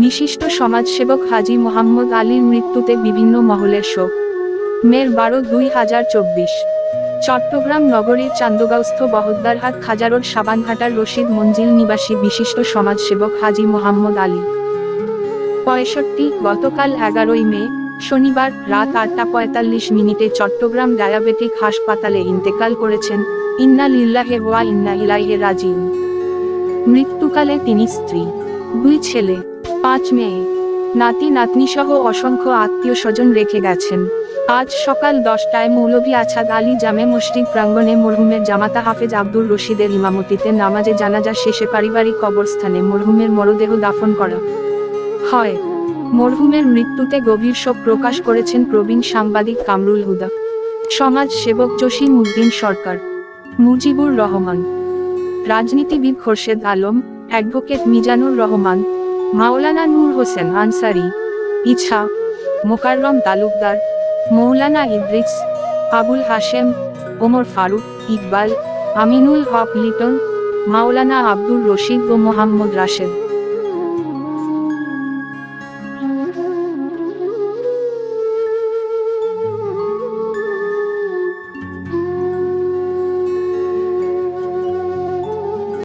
বিশিষ্ট সমাজসেবক হাজি মোহাম্মদ আলীর মৃত্যুতে বিভিন্ন মহলের শোক। মের বারো দুই হাজার চব্বিশ। চট্টগ্রাম নগরীর চান্দগাঁওস্থ বহদ্দারহাট খাজারোড সাবানঘাটার রশিদ মঞ্জিল নিবাসী বিশিষ্ট সমাজসেবক হাজি মোহাম্মদ আলী। পঁয়ষট্টি, গতকাল এগারোই মে, শনিবার রাত আটটা পঁয়তাল্লিশ মিনিটে চট্টগ্রাম ডায়াবেটিক হাসপাতালে ইন্তেকাল করেছেন ইন্না লিল্লাহে ওয়া ইন্না ইলাইহে রাজিউন। মৃত্যুকালে তিনি স্ত্রী। দুই ছেলে। পাঁচ মেয়ে। নাতি নাতনি সহ অসংখ্য আত্মীয় স্বজন রেখে গেছেন। আজ সকাল দশটায় মৌলভী আছাদ আলী জামে মসজিদ প্রাঙ্গণে মরহুমের জামাতা হাফেজ আব্দুর রশিদের ইমামতিতে নামাজে জানাজা শেষে পারিবারিক কবরস্থানে মরহুমের মরদেহ দাফন করা হয়। মরহুমের মৃত্যুতে গভীর শোক প্রকাশ করেছেন প্রবীণ সাংবাদিক কামরুল হুদা। সমাজ সেবক জসিম উদ্দিন সরকার। মুজিবুর রহমান। রাজনীতিবিদ খোরশেদ আলম, অ্যাডভোকেট মিজানুর রহমান মাওলানা নূর হোসেন আনসারি, ইছা, মোকাররম তালুকদার, মৌলানা ইদ্রিস, আবুল হাশেম, ওমর ফারুক, ইকবাল, আমিনুল হক লিটন, মাওলানা আব্দুর রশিদ ও মোহাম্মদ রাশেদ।